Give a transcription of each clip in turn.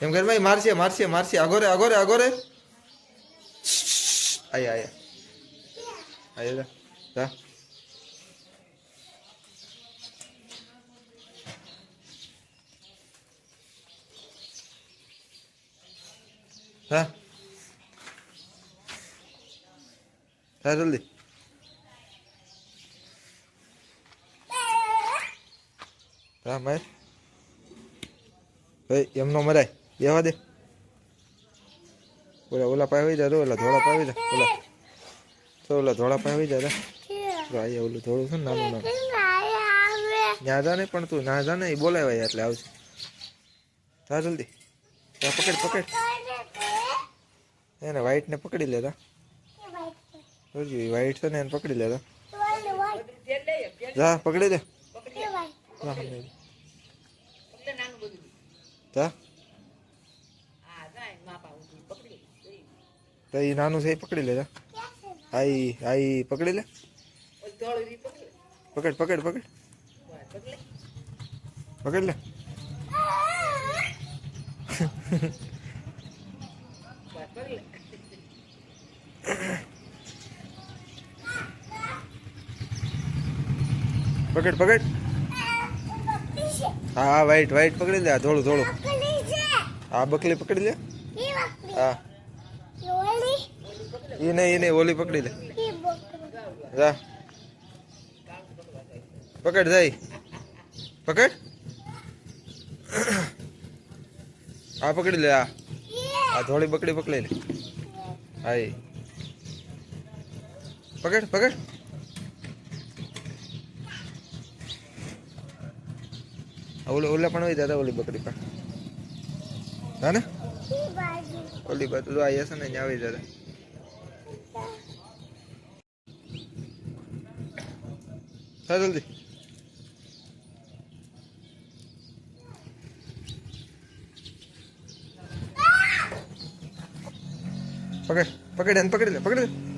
એમ કર ભાઈ, મારશે મારશે મારશે. અગોરે અગોરે અગોરે આયા આયા. આયા જા. હા. હા, જલ્દી. હા, માર. ભાઈ, એમનો મરાય. બેવા દે ઓલા ઓલા પાસે આવી જા તો ઓલા ધોળા પાસે આવી ઓલા તો ઓલા ધોળા પાસે આવી જા જા તો અહીંયા ઓલું ધોળું છે ને નાનું નાનું ના જા ને પણ તું ના જાને એ બોલાવાય એટલે આવશે જા જલ્દી જા પકડ પકડ એને વ્હાઈટ ને પકડી લેતા જોજો એ છે ને એને પકડી લેતા જા પકડી દે જા સામે. જા તો એ નાનું છે એ પકડી લેતા આઈ આઈ પકડી લે. પકડ પકડ પકડ. પકડ લે. પકડ પકડ. હા હા વાઈટ વાઈટ પકડી લે. આ ધોળું ધોળું. હા બકલી પકડી લે. હા. એ નહીં એ નહીં, ઓલી પકડી લે. જા. પકડ, જાય. પકડ. આ પકડી લે, આ. આ થોડી બકડી પકડી લે. હા પકડ પકડ. ઓલે, ઓલા પણ હોય દાદા ઓલી બકડી પણ હા ને? ઓલી બાજુ તો આ હશે ને આવી દાદા હા, જલ્દી. પકડ પકડ એને, પકડી લે પકડી લે.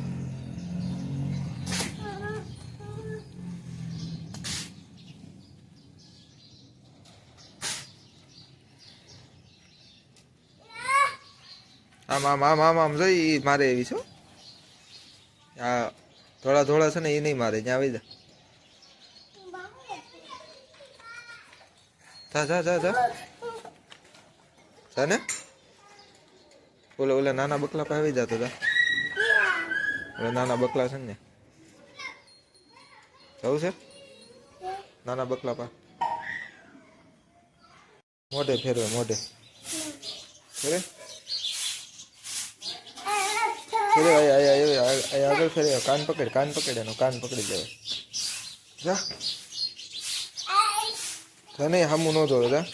આમ આમ આમ આમ આમ જોઈ એ મારે એવી છો આ થોડા થોડા છે ને એ નહીં મારે, ત્યાં આવી જા. જા જા જા જા. જા ને. ઓલા ઓલા નાના બકલા પાસે આવી જતો ઓલા નાના બકલા છે ને જવું છે? નાના બકલા પા મોઢે ફેરવે, મોઢે. ફેરે ફેરે આય આય આય આગળ ફેરે કાન પકડ કાન પકડ એનો કાન પકડી લેવો જા નહીં હામું ન જોવે જા